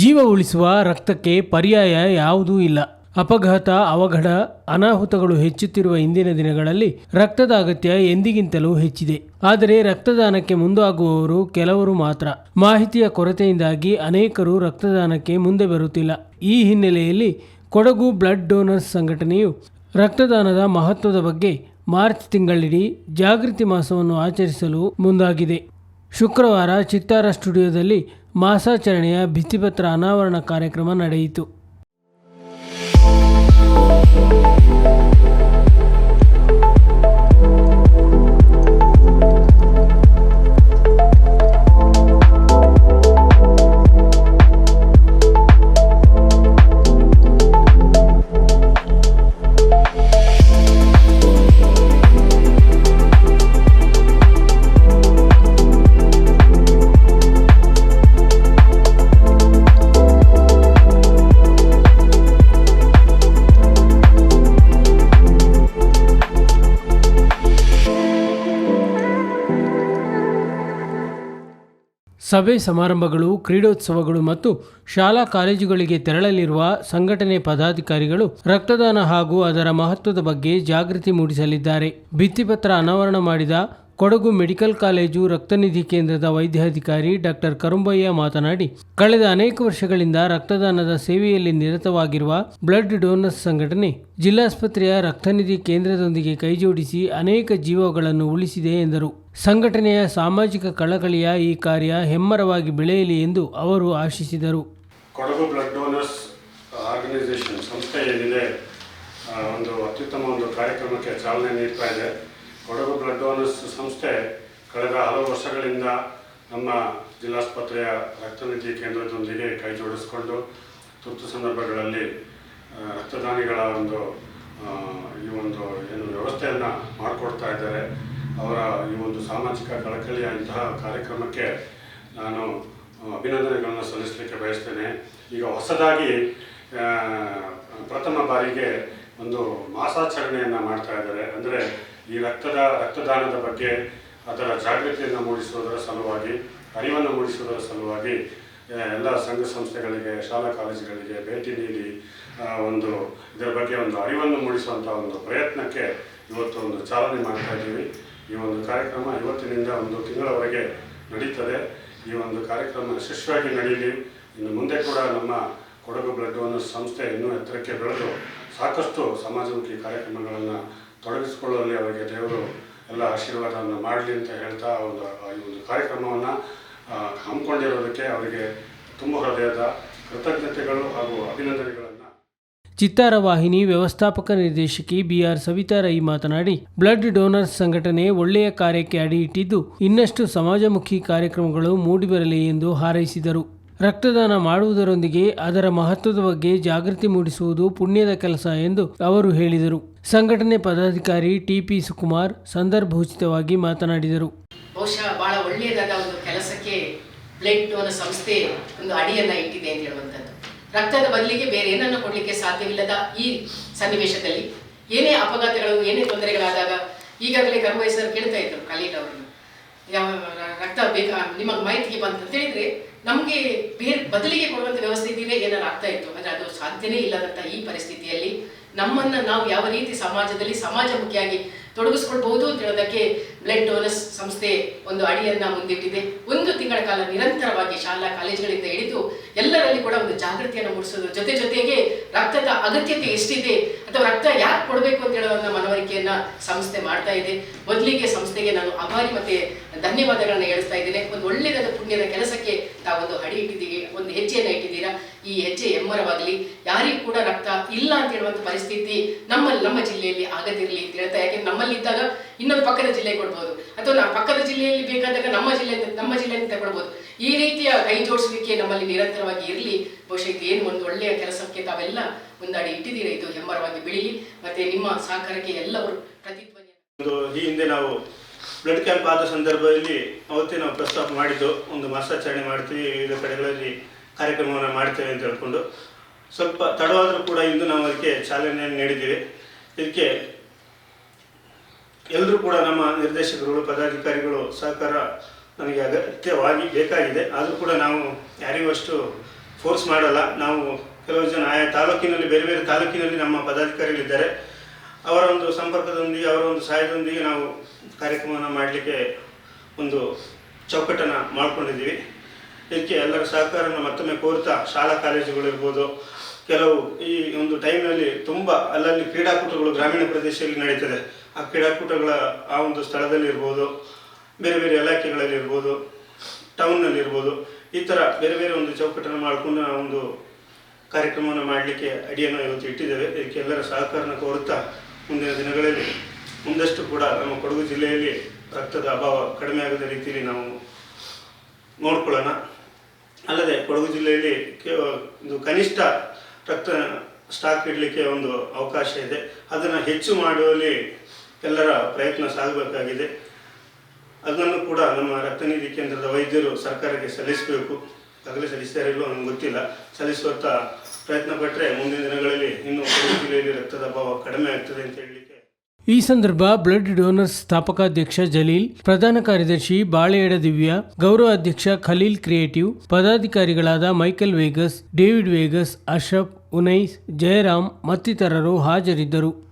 ಜೀವ ಉಳಿಸುವ ರಕ್ತಕ್ಕೆ ಪರ್ಯಾಯ ಯಾವುದೂ ಇಲ್ಲ. ಅಪಘಾತ, ಅವಘಡ, ಅನಾಹುತಗಳು ಹೆಚ್ಚುತ್ತಿರುವ ಇಂದಿನ ದಿನಗಳಲ್ಲಿ ರಕ್ತದ ಅಗತ್ಯ ಎಂದಿಗಿಂತಲೂ ಹೆಚ್ಚಿದೆ. ಆದರೆ ರಕ್ತದಾನಕ್ಕೆ ಮುಂದಾಗುವವರು ಕೆಲವರು ಮಾತ್ರ. ಮಾಹಿತಿಯ ಕೊರತೆಯಿಂದಾಗಿ ಅನೇಕರು ರಕ್ತದಾನಕ್ಕೆ ಮುಂದೆ ಬರುತ್ತಿಲ್ಲ. ಈ ಹಿನ್ನೆಲೆಯಲ್ಲಿ ಕೊಡಗು ಬ್ಲಡ್ ಡೋನರ್ಸ್ ಸಂಘಟನೆಯು ರಕ್ತದಾನದ ಮಹತ್ವದ ಬಗ್ಗೆ ಮಾರ್ಚ್ ತಿಂಗಳಿಡೀ ಜಾಗೃತಿ ಮಾಸವನ್ನು ಆಚರಿಸಲು ಮುಂದಾಗಿದೆ. ಶುಕ್ರವಾರ ಚಿತ್ತಾರ ಸ್ಟುಡಿಯೋದಲ್ಲಿ ಮಾಸಾಚರಣೆಯ ಭಿತ್ತಿಪತ್ರ ಅನಾವರಣ ಕಾರ್ಯಕ್ರಮ ನಡೆಯಿತು. ಸಭೆ ಸಮಾರಂಭಗಳು, ಕ್ರೀಡೋತ್ಸವಗಳು ಮತ್ತು ಶಾಲಾ ಕಾಲೇಜುಗಳಿಗೆ ತೆರಳಲಿರುವ ಸಂಘಟನೆ ಪದಾಧಿಕಾರಿಗಳು ರಕ್ತದಾನ ಹಾಗೂ ಅದರ ಮಹತ್ವದ ಬಗ್ಗೆ ಜಾಗೃತಿ ಮೂಡಿಸಲಿದ್ದಾರೆ. ಭಿತ್ತಿಪತ್ರ ಅನಾವರಣ ಮಾಡಿದ ಕೊಡಗು ಮೆಡಿಕಲ್ ಕಾಲೇಜು ರಕ್ತನಿಧಿ ಕೇಂದ್ರದ ವೈದ್ಯಾಧಿಕಾರಿ ಡಾಕ್ಟರ್ ಕರುಂಬಯ್ಯ ಮಾತನಾಡಿ, ಕಳೆದ ಅನೇಕ ವರ್ಷಗಳಿಂದ ರಕ್ತದಾನದ ಸೇವೆಯಲ್ಲಿ ನಿರತವಾಗಿರುವ ಬ್ಲಡ್ ಡೋನರ್ಸ್ ಸಂಘಟನೆ ಜಿಲ್ಲಾಸ್ಪತ್ರೆಯ ರಕ್ತನಿಧಿ ಕೇಂದ್ರದೊಂದಿಗೆ ಕೈಜೋಡಿಸಿ ಅನೇಕ ಜೀವಗಳನ್ನು ಉಳಿಸಿದೆ ಎಂದರು. ಸಂಘಟನೆಯ ಸಾಮಾಜಿಕ ಕಳಕಳಿಯ ಈ ಕಾರ್ಯ ಹೆಮ್ಮರವಾಗಿ ಬೆಳೆಯಲಿ ಎಂದು ಅವರು ಆಶಿಸಿದರು. ಕೊಡಗು ಬ್ಲಡ್ ಡೋನರ್ಸ್ ಆರ್ಗನೈಸೇಷನ್ ಸಂಸ್ಥೆ ಏನಿದೆ ಒಂದು ಅತ್ಯುತ್ತಮ ಒಂದು ಕಾರ್ಯಕ್ರಮಕ್ಕೆ ಚಾಲನೆ ನೀಡ್ತಾ ಇದೆ. ಕೊಡಗು ಬ್ಲಡ್ ಡೋನರ್ಸ್ ಸಂಸ್ಥೆ ಕಳೆದ ಹಲವು ವರ್ಷಗಳಿಂದ ನಮ್ಮ ಜಿಲ್ಲಾಸ್ಪತ್ರೆಯ ರಕ್ತನಿಧಿ ಕೇಂದ್ರದೊಂದಿಗೆ ಕೈ ಜೋಡಿಸಿಕೊಂಡು ತುರ್ತು ಸಂದರ್ಭಗಳಲ್ಲಿ ರಕ್ತದಾನಿಗಳ ಒಂದು ಈ ಒಂದು ಏನು ವ್ಯವಸ್ಥೆಯನ್ನು ಮಾಡಿಕೊಡ್ತಾ ಇದ್ದಾರೆ. ಅವರ ಈ ಒಂದು ಸಾಮಾಜಿಕ ಕಳಕಳಿಯ ಇಂತಹ ಕಾರ್ಯಕ್ರಮಕ್ಕೆ ನಾನು ಅಭಿನಂದನೆಗಳನ್ನು ಸಲ್ಲಿಸಲಿಕ್ಕೆ ಬಯಸ್ತೇನೆ. ಈಗ ಹೊಸದಾಗಿ ಪ್ರಥಮ ಬಾರಿಗೆ ಒಂದು ಮಾಸಾಚರಣೆಯನ್ನು ಮಾಡ್ತಾ ಇದ್ದಾರೆ. ಅಂದರೆ ಈ ರಕ್ತದ, ರಕ್ತದಾನದ ಬಗ್ಗೆ ಅದರ ಜಾಗೃತಿಯನ್ನು ಮೂಡಿಸುವುದರ ಸಲುವಾಗಿ, ಅರಿವನ್ನು ಮೂಡಿಸುವುದರ ಸಲುವಾಗಿ ಎಲ್ಲ ಸಂಘ ಸಂಸ್ಥೆಗಳಿಗೆ, ಶಾಲಾ ಕಾಲೇಜುಗಳಿಗೆ ಭೇಟಿ ನೀಡಿ ಒಂದು ಇದರ ಬಗ್ಗೆ ಒಂದು ಅರಿವನ್ನು ಮೂಡಿಸುವಂಥ ಒಂದು ಪ್ರಯತ್ನಕ್ಕೆ ಇವತ್ತು ಒಂದು ಚಾಲನೆ ಮಾಡ್ತಾ ಇದ್ದೀವಿ. ಈ ಒಂದು ಕಾರ್ಯಕ್ರಮ ಇವತ್ತಿನಿಂದ ಒಂದು ತಿಂಗಳವರೆಗೆ ನಡೀತದೆ. ಈ ಒಂದು ಕಾರ್ಯಕ್ರಮ ಯಶಸ್ವಿಯಾಗಿ ನಡೆಯಲಿ ಇನ್ನು ಮುಂದೆ ಕೂಡ ನಮ್ಮ ಕೊಡಗು ಬ್ಲಡ್ ಡೋನರ್ಸ್ ಸಂಸ್ಥೆ ಇನ್ನೂ ಎತ್ತರಕ್ಕೆ ಬೆಳೆದು ಸಾಕಷ್ಟು ಸಮಾಜಮುಖಿ ಕಾರ್ಯಕ್ರಮಗಳನ್ನು ತೊಡಗಿಸಿಕೊಳ್ಳುವಲ್ಲಿ ಅವರಿಗೆ ದೇವರು ಎಲ್ಲ ಆಶೀರ್ವಾದವನ್ನು ಮಾಡಲಿ ಅಂತ ಹೇಳ್ತಾ ಒಂದು ಈ ಒಂದು ಕಾರ್ಯಕ್ರಮವನ್ನು ಹಮ್ಮಿಕೊಂಡಿರೋದಕ್ಕೆ ಅವರಿಗೆ ತುಂಬ ಹೃದಯದ ಕೃತಜ್ಞತೆಗಳು ಹಾಗೂ ಅಭಿನಂದನೆಗಳನ್ನು. ಚಿತ್ತಾರ ವಾಹಿನಿ ವ್ಯವಸ್ಥಾಪಕ ನಿರ್ದೇಶಕಿ ಬಿಆರ್ ಸವಿತಾ ರೈ ಮಾತನಾಡಿ, ಬ್ಲಡ್ ಡೋನರ್ಸ್ ಸಂಘಟನೆ ಒಳ್ಳೆಯ ಕಾರ್ಯಕ್ಕೆ ಅಡಿಯಿಟ್ಟಿದ್ದು ಇನ್ನಷ್ಟು ಸಮಾಜಮುಖಿ ಕಾರ್ಯಕ್ರಮಗಳು ಮೂಡಿಬರಲಿ ಎಂದು ಹಾರೈಸಿದರು. ರಕ್ತದಾನ ಮಾಡುವುದರೊಂದಿಗೆ ಅದರ ಮಹತ್ವದ ಬಗ್ಗೆ ಜಾಗೃತಿ ಮೂಡಿಸುವುದು ಪುಣ್ಯದ ಕೆಲಸ ಎಂದು ಅವರು ಹೇಳಿದರು. ಸಂಘಟನೆ ಪದಾಧಿಕಾರಿ ಟಿಪಿ ಸುಕುಮಾರ್ ಸಂದರ್ಭೋಚಿತವಾಗಿ ಮಾತನಾಡಿದರು. ಬಹುಶಃ ಬಹಳ ಒಳ್ಳೆಯದಾದ ಒಂದು ಕೆಲಸಕ್ಕೆ ಬ್ಲಡ್ ಸಂಸ್ಥೆ ಒಂದು ಅಡಿಯನ್ನ ಇಟ್ಟಿದೆ ಅಂತ ಹೇಳುವಂಥದ್ದು. ರಕ್ತದ ಬದಲಿಗೆ ಬೇರೆ ಏನನ್ನು ಕೊಡಲಿಕ್ಕೆ ಸಾಧ್ಯವಿಲ್ಲದ ಈ ಸನ್ನಿವೇಶದಲ್ಲಿ ಏನೇ ಅಪಘಾತಗಳು, ಏನೇ ತೊಂದರೆಗಳಾದಾಗ ಈಗಾಗಲೇ ಕರ್ಮಯ್ಯ ಸರ್ ಕೇಳ್ತಾ ಇದ್ರು ಕಲೀಲ್ ಅವರನ್ನು. ರಕ್ತ ಬೇಕಾ ನಿಮ್ಮ ಮಾಹಿತಿಗೆ ಬಂತು ಅಂತ ಹೇಳಿದ್ರೆ ನಮಗೆ ಬೇರೆ ಬದಲಿಗೆ ಕೊಡುವಂತ ವ್ಯವಸ್ಥೆ ಏನಾರು ಆಗ್ತಾ ಇತ್ತು. ಆದರೆ ಅದು ಸಾಧ್ಯನೇ ಇಲ್ಲದಂತ ಈ ಪರಿಸ್ಥಿತಿಯಲ್ಲಿ ನಮ್ಮನ್ನ ನಾವು ಯಾವ ರೀತಿ ಸಮಾಜದಲ್ಲಿ ಸಮಾಜಮುಖಿಯಾಗಿ ತೊಡಗಿಸ್ಕೊಳ್ಬಹುದು ಅಂತ ಹೇಳೋದಕ್ಕೆ ಬ್ಲಡ್ ಡೋನರ್ಸ್ ಸಂಸ್ಥೆ ಒಂದು ಅಡಿಯನ್ನ ಮುಂದಿಟ್ಟಿದೆ. ಒಂದು ತಿಂಗಳ ಕಾಲ ನಿರಂತರವಾಗಿ ಶಾಲಾ ಕಾಲೇಜುಗಳಿಂದ ಹಿಡಿದು ಎಲ್ಲರಲ್ಲಿ ಕೂಡ ಒಂದು ಜಾಗೃತಿಯನ್ನು ಮೂಡಿಸೋದ್ರ ಜೊತೆ ಜೊತೆಗೆ ರಕ್ತದ ಅಗತ್ಯತೆ ಎಷ್ಟಿದೆ ಅಥವಾ ರಕ್ತ ಯಾಕೆ ಕೊಡಬೇಕು ಅಂತ ಹೇಳುವಂಥ ಮನವರಿಕೆಯನ್ನ ಸಂಸ್ಥೆ ಮಾಡ್ತಾ ಇದೆ. ಮೊದಲಿಗೆ ಸಂಸ್ಥೆಗೆ ನಾನು ಅಭಾರಿ ಮತ್ತೆ ಧನ್ಯವಾದಗಳನ್ನು ಹೇಳ್ತಾ ಇದ್ದೇನೆ. ಒಂದು ಒಳ್ಳೆಯದಾದ ಪುಣ್ಯದ ಕೆಲಸಕ್ಕೆ ತಾವೊಂದು ಅಡಿ ಇಟ್ಟಿದ್ದೀವಿ ಒಂದು ಹೆಜ್ಜೆಯನ್ನು ಇಟ್ಟಿದ್ದೀರಾ? ಈ ಹೆಜ್ಜೆ ಎಮ್ಮರವಾಗಲಿ ಯಾರಿಗೂ ಕೂಡ ರಕ್ತ ಇಲ್ಲ ಅಂತ ಹೇಳುವಂಥ ಪರಿಸ್ಥಿತಿ ನಮ್ಮ ನಮ್ಮ ಜಿಲ್ಲೆಯಲ್ಲಿ ಆಗದಿರಲಿ ಅಂತ ಹೇಳ್ತಾ ಯಾಕೆ ನಮ್ಮಲ್ಲಿದ್ದಾಗ ಇನ್ನೊಂದು ಪಕ್ಕದ ಜಿಲ್ಲೆ ಕೊಡ್ಬೋದು ಅಥವಾ ಪಕ್ಕದ ಜಿಲ್ಲೆಯಲ್ಲಿ ಬೇಕಾದಾಗ ನಮ್ಮ ಜಿಲ್ಲೆ ನಮ್ಮ ಜಿಲ್ಲೆಯಿಂದ ತಗೊಳ್ಬೋದು ಈ ರೀತಿಯ ಕೈ ಜೋಡಿಸುವಿಕೆ ನಮ್ಮಲ್ಲಿ ನಿರಂತರವಾಗಿ ಇರಲಿ. ಬಹುಶಃ ಏನು ಒಂದು ಒಳ್ಳೆಯ ಕೆಲಸಕ್ಕೆ ತಾವೆಲ್ಲ ಮುಂದಾಡಿ ಇಟ್ಟಿದ್ದೀರಾ? ಇದು ಹೆಮ್ಮರವಾಗಿ ಬೆಳೀಲಿ. ಮತ್ತೆ ನಿಮ್ಮ ಸಹಕಾರಕ್ಕೆ ಎಲ್ಲವರು ಪ್ರತಿಧ್ವನಿ ಈ ಹಿಂದೆ ನಾವು ಬ್ಲಡ್ ಕ್ಯಾಂಪ್ ಆದ ಸಂದರ್ಭದಲ್ಲಿ ಅವತ್ತೇ ನಾವು ಪ್ರಸ್ತಾಪ ಮಾಡಿದ್ದು. ಒಂದು ಮಾಸಾಚರಣೆ ಮಾಡ್ತೀವಿ. ವಿವಿಧ ಕಡೆಗಳಲ್ಲಿ ಕಾರ್ಯಕ್ರಮವನ್ನು ಮಾಡ್ತೇವೆ ಅಂತ ಹೇಳ್ಕೊಂಡು. ಸ್ವಲ್ಪ ತಡವಾದರೂ ಕೂಡ ಇಂದು ನಾವು ಅದಕ್ಕೆ ಚಾಲನೆಯನ್ನು ನೀಡಿದ್ದೀವಿ. ಇದಕ್ಕೆ ಎಲ್ಲರೂ ಕೂಡ ನಮ್ಮ ನಿರ್ದೇಶಕರುಗಳು, ಪದಾಧಿಕಾರಿಗಳು ಸಹಕಾರ ನಮಗೆ ಅಗತ್ಯವಾಗಿ ಬೇಕಾಗಿದೆ. ಆದರೂ ಕೂಡ ನಾವು ಯಾರಿಗೂ ಅಷ್ಟು ಫೋರ್ಸ್ ಮಾಡಲ್ಲ. ನಾವು ಕೆಲವು ಜನ ಆಯಾ ತಾಲೂಕಿನಲ್ಲಿ, ಬೇರೆ ಬೇರೆ ತಾಲೂಕಿನಲ್ಲಿ ನಮ್ಮ ಪದಾಧಿಕಾರಿಗಳಿದ್ದಾರೆ. ಅವರ ಒಂದು ಸಂಪರ್ಕದೊಂದಿಗೆ, ಅವರ ಒಂದು ಸಹಾಯದೊಂದಿಗೆ ನಾವು ಕಾರ್ಯಕ್ರಮವನ್ನು ಮಾಡಲಿಕ್ಕೆ ಒಂದು ಚೌಕಟ್ಟನ್ನು ಮಾಡಿಕೊಂಡಿದ್ದೀವಿ. ಇದಕ್ಕೆ ಎಲ್ಲರ ಸಹಕಾರವನ್ನು ಮತ್ತೊಮ್ಮೆ ಕೋರ್ತಾ ಶಾಲಾ ಕಾಲೇಜುಗಳಿರ್ಬೋದು ಕೆಲವು ಈ ಒಂದು ಟೈಮ್ನಲ್ಲಿ ತುಂಬ ಅಲ್ಲಲ್ಲಿ ಕ್ರೀಡಾಕೂಟಗಳು ಗ್ರಾಮೀಣ ಪ್ರದೇಶದಲ್ಲಿ ನಡೀತದೆ. ಆ ಕ್ರೀಡಾಕೂಟಗಳ ಆ ಒಂದು ಸ್ಥಳದಲ್ಲಿ ಇರ್ಬೋದು, ಬೇರೆ ಬೇರೆ ಇಲಾಖೆಗಳಲ್ಲಿ ಇರ್ಬೋದು ಟೌನ್ನಲ್ಲಿ ಇರ್ಬೋದು, ಈ ಥರ ಬೇರೆ ಬೇರೆ ಒಂದು ಚೌಕಟ್ಟನ್ನು ಮಾಡಿಕೊಂಡು ನಾವು ಒಂದು ಕಾರ್ಯಕ್ರಮವನ್ನು ಮಾಡಲಿಕ್ಕೆ ಅಡಿಯನ್ನು ಇವತ್ತು ಇಟ್ಟಿದ್ದೇವೆ. ಇದಕ್ಕೆ ಎಲ್ಲರ ಸಹಕಾರನ ಕೋರುತ್ತಾ ಮುಂದಿನ ದಿನಗಳಲ್ಲಿ ಒಂದಷ್ಟು ಕೂಡ ನಮ್ಮ ಕೊಡಗು ಜಿಲ್ಲೆಯಲ್ಲಿ ರಕ್ತದ ಅಭಾವ ಕಡಿಮೆ ಆಗದ ರೀತಿಯಲ್ಲಿ ನಾವು ನೋಡ್ಕೊಳ್ಳೋಣ. ಅಲ್ಲದೆ ಕೊಡಗು ಜಿಲ್ಲೆಯಲ್ಲಿ ಒಂದು ಕನಿಷ್ಠ ರಕ್ತ ಸ್ಟಾಕ್ ಇಡಲಿಕ್ಕೆ ಒಂದು ಅವಕಾಶ ಇದೆ. ಅದನ್ನು ಹೆಚ್ಚು ಮಾಡುವಲ್ಲಿ ಎಲ್ಲರ ಪ್ರಯತ್ನ ಸಾಗಬೇಕಾಗಿದೆ. ಅದನ್ನು ಕೂಡ ನಮ್ಮ ರಕ್ತನಿಧಿ ಕೇಂದ್ರದ ವೈದ್ಯರು ಸರ್ಕಾರಕ್ಕೆ ಸಲ್ಲಿಸಬೇಕು. ಆಗಲೇ ಸಲ್ಲಿಸ್ತಾರೆ ನನಗೆ ನಮ್ಗೆ ಗೊತ್ತಿಲ್ಲ. ಸಲ್ಲಿಸುವಂಥ ಪ್ರಯತ್ನ ಪಟ್ಟರೆ ಮುಂದಿನ ದಿನಗಳಲ್ಲಿ ಇನ್ನೂ ಜಿಲ್ಲೆಯಲ್ಲಿ ರಕ್ತದ ಅಭಾವ ಕಡಿಮೆ ಆಗ್ತದೆ ಅಂತ ಹೇಳಲಿಕ್ಕೆ ಈ ಸಂದರ್ಭ ಬ್ಲಡ್ ಡೋನರ್ಸ್ ಸ್ಥಾಪಕಾಧ್ಯಕ್ಷ ಜಲೀಲ್, ಪ್ರಧಾನ ಕಾರ್ಯದರ್ಶಿ ಬಾಳೆಯಡ ದಿವ್ಯ, ಗೌರವ ಅಧ್ಯಕ್ಷ Khaleel creative, ಪದಾಧಿಕಾರಿಗಳಾದ Michael Vegas, David Vegas Ashraf Unais, Jayaram ಮತ್ತಿತರರು ಹಾಜರಿದ್ದರು.